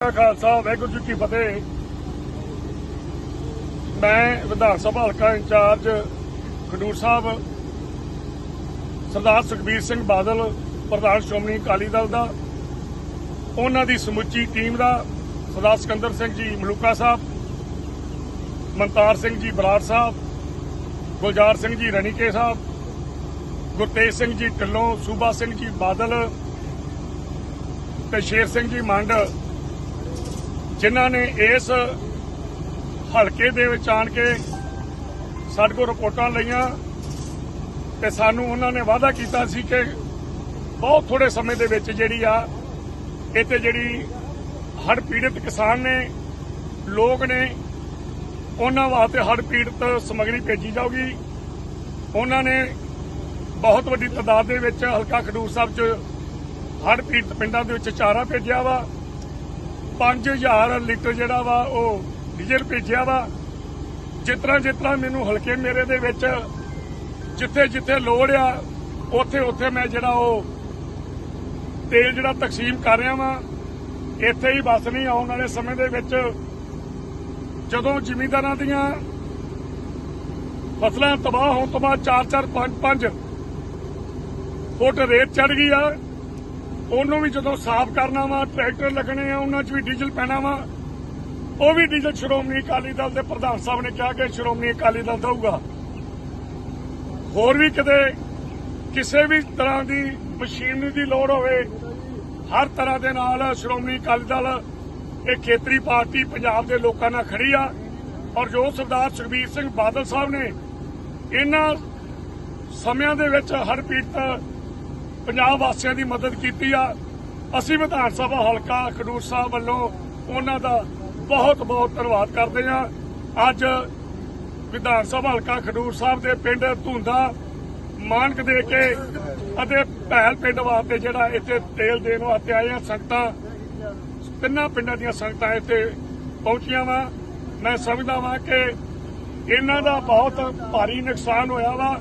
ਖਾਲਸਾ, ਵਾਹਿਗੁਰੂ ਜੀ ਕੀ ਫਤਿਹ। ਮੈਂ ਵਿਧਾਨ ਸਭਾ ਹਲਕਾ ਇੰਚਾਰਜ ਖਡੂਰ ਸਾਹਿਬ, ਸਰਦਾਰ ਸੁਖਬੀਰ ਸਿੰਘ ਬਾਦਲ, ਪ੍ਰਧਾਨ ਸ਼੍ਰੋਮਣੀ ਅਕਾਲੀ ਦਲ ਦਾ, ਉਹਨਾਂ ਦੀ ਸਮੁੱਚੀ ਟੀਮ ਦਾ, ਸਰਦਾਰ ਸਿਕੰਦਰ ਸਿੰਘ ਜੀ ਮਲੂਕਾ ਸਾਹਿਬ, ਮਨਤਾਰ ਸਿੰਘ ਜੀ ਬਰਾੜ ਸਾਹਿਬ, ਗੁਲਜ਼ਾਰ ਸਿੰਘ ਜੀ ਰਣੀਕੇ ਸਾਹਿਬ, ਗੁਰਤੇਜ ਸਿੰਘ ਜੀ ਢਿੱਲੋਂ, ਸੂਬਾ ਸਿੰਘ ਜੀ ਬਾਦਲ ਤੇ ਸ਼ੇਰ ਸਿੰਘ ਜੀ ਮੰਡ ਜਿਨ੍ਹਾਂ ਨੇ ਇਸ ਹਲਕੇ ਦੇ ਵਿੱਚ ਆਣ ਕੇ ਸਾਡੇ ਕੋਲ ਰਿਪੋਰਟਾਂ ਲਈਆਂ ਤੇ ਸਾਨੂੰ ਉਹਨਾਂ ਨੇ ਵਾਅਦਾ ਕੀਤਾ ਸੀ ਕਿ ਬਹੁਤ ਥੋੜੇ ਸਮੇਂ ਦੇ ਵਿੱਚ ਜਿਹੜੀ ਆ, ਇੱਥੇ ਜਿਹੜੀ ਹੜ੍ਹ ਪੀੜਤ ਕਿਸਾਨ ਨੇ, ਲੋਕ ਨੇ, ਉਹਨਾਂ ਵਾਸਤੇ ਹੜ੍ਹ ਪੀੜਤ ਸਮਗਰੀ ਭੇਜੀ ਜਾਊਗੀ। ਉਹਨਾਂ ਨੇ ਬਹੁਤ ਵੱਡੀ ਤਾਦਾਦ ਦੇ ਵਿੱਚ ਹਲਕਾ ਖਡੂਰ ਸਾਹਿਬ 'ਚ ਹੜ੍ਹ ਪੀੜਤ ਪਿੰਡਾਂ ਦੇ ਵਿੱਚ ਚਾਰਾ ਭੇਜਿਆ ਵਾ। 5000 ਲੀਟਰ ਜਿਹੜਾ ਵਾ ਉਹ ਡੀਜ਼ਲ ਭੇਜਿਆ ਵਾ। ਜਿਤਨਾ ਜਿਤਨਾ ਮੈਨੂੰ ਹਲਕੇ ਮੇਰੇ ਦੇ ਵਿੱਚ ਜਿੱਥੇ ਜਿੱਥੇ ਲੋੜ ਆ, ਉੱਥੇ ਉੱਥੇ ਮੈਂ ਜਿਹੜਾ ਉਹ ਤੇਲ ਜਿਹੜਾ ਤਕਸੀਮ ਕਰ ਰਿਹਾ ਵਾਂ। ਇੱਥੇ ਹੀ ਬਸ ਨਹੀਂ ਆਉਣ ਵਾਲੇ ਸਮੇਂ ਦੇ ਵਿੱਚ ਜਦੋਂ ਜ਼ਿਮੀਂਦਾਰਾਂ ਦੀਆਂ ਫਸਲਾਂ ਤਬਾਹ ਹੋਣ ਤੋਂ ਬਾਅਦ 4-4 5-5 ਫੁੱਟ ਰੇਤ ਚੜ ਗਈ ਆ ਉਹਨੂੰ ਵੀ ਜਦੋਂ ਸਾਫ਼ ਕਰਨਾ ਵਾ, ਟਰੈਕਟਰ ਲੱਗਣੇ ਆ, ਉਹਨਾਂ 'ਚ ਵੀ ਡੀਜ਼ਲ ਪੈਣਾ ਵਾ। ਉਹ ਵੀ ਡੀਜ਼ਲ ਸ਼੍ਰੋਮਣੀ ਅਕਾਲੀ ਦਲ ਦੇ ਪ੍ਰਧਾਨ ਸਾਹਿਬ ਨੇ ਕਿਹਾ ਕਿ ਸ਼੍ਰੋਮਣੀ ਅਕਾਲੀ ਦਲ ਦਊਗਾ। ਹੋਰ ਵੀ ਕਿਤੇ ਕਿਸੇ ਵੀ ਤਰ੍ਹਾਂ ਦੀ ਮਸ਼ੀਨਰੀ ਦੀ ਲੋੜ ਹੋਵੇ, ਹਰ ਤਰ੍ਹਾਂ ਦੇ ਨਾਲ ਸ਼੍ਰੋਮਣੀ ਅਕਾਲੀ ਦਲ, ਇਹ ਖੇਤਰੀ ਪਾਰਟੀ ਪੰਜਾਬ ਦੇ ਲੋਕਾਂ ਨਾਲ ਖੜੀ ਆ। ਔਰ ਜੋ ਸਰਦਾਰ ਸੁਖਬੀਰ ਸਿੰਘ ਬਾਦਲ ਸਾਹਿਬ ਨੇ ਇਹਨਾਂ ਸਮਿਆਂ ਦੇ ਵਿੱਚ ਹਰ ਪੀੜਤ ਪੰਜਾਬ ਵਾਸੀਆਂ ਦੀ ਮਦਦ ਕੀਤੀ ਆ। ਅਸੀਂ ਵਿਧਾਨ ਸਭਾ ਹਲਕਾ ਖਡੂਰ ਸਾਹਿਬ ਵੱਲੋਂ ਉਹਨਾਂ ਦਾ ਬਹੁਤ ਬਹੁਤ ਧੰਨਵਾਦ ਕਰਦੇ ਆ ਅੱਜ ਵਿਧਾਨ ਸਭਾ ਹਲਕਾ ਖਡੂਰ ਸਾਹਿਬ ਦੇ ਪਿੰਡ ਧੁੰਦਾ ਮਾਨਕ ਦੇ ਕੇ ਅਤੇ ਭੈਲ ਪਿੰਡ ਵਾਸਤੇ ਜਿਹੜਾ ਇੱਥੇ ਤੇਲ ਦੇਣ ਵਾਸਤੇ ਆਏ ਆ, ਸੰਗਤਾਂ, ਤਿੰਨਾਂ ਪਿੰਡਾਂ ਦੀਆਂ ਸੰਗਤਾਂ ਇੱਥੇ ਪਹੁੰਚੀਆਂ ਵਾ। ਮੈਂ ਸਮਝਦਾ ਵਾਂ ਕਿ ਇਹਨਾਂ ਦਾ ਬਹੁਤ ਭਾਰੀ ਨੁਕਸਾਨ ਹੋਇਆ ਵਾ।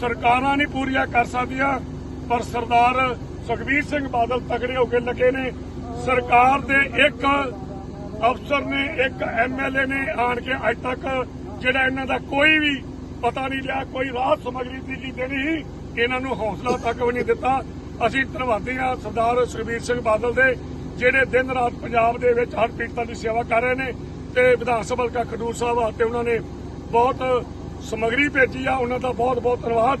ਸਰਕਾਰਾਂ ਨਹੀਂ ਪੂਰੀਆਂ ਕਰ ਸਕਦੀਆਂ। ਪਰ ਸਰਦਾਰ ਸੁਖਬੀਰ ਸਿੰਘ ਬਾਦਲ ਤਗੜੇ ਹੋ ਕੇ ਲੱਗੇ ਨੇ। ਸਰਕਾਰ ਦੇ ਇੱਕ ਅਫਸਰ ਨੇ, ਇੱਕ ਐਮਐਲਏ ਨੇ ਆਣ ਕੇ ਅੱਜ ਤੱਕ ਜਿਹੜਾ ਇਹਨਾਂ ਦਾ ਕੋਈ ਵੀ ਪਤਾ ਨਹੀਂ ਲਿਆ, ਕੋਈ ਰਾਹਤ ਸਮਗਰੀ ਦਿੱਲੀ ਦੇਣੀ ਸੀ ਇਹਨਾਂ ਨੂੰ ਹੌਸਲਾ ਤੱਕ ਵੀ ਨਹੀਂ ਦਿੱਤਾ। ਅਸੀਂ ਧੰਨਵਾਦੀ ਹਾਂ ਸਰਦਾਰ ਸੁਖਬੀਰ ਸਿੰਘ ਬਾਦਲ ਦੇ, ਜਿਹੜੇ ਦਿਨ ਰਾਤ ਪੰਜਾਬ ਦੇ ਵਿੱਚ ਹਰ ਪੀੜਤਾਂ ਦੀ ਸੇਵਾ ਕਰ ਰਹੇ ਨੇ ਤੇ ਵਿਧਾਨ ਸਭਾ ਹਲਕਾ ਖਡੂਰ ਸਾਹਿਬ ਵਾਸਤੇ ਉਹਨਾਂ ਨੇ ਬਹੁਤ ਸਮਗਰੀ ਭੇਜੀ ਆ। ਉਹਨਾਂ ਦਾ ਬਹੁਤ ਬਹੁਤ ਧੰਨਵਾਦ।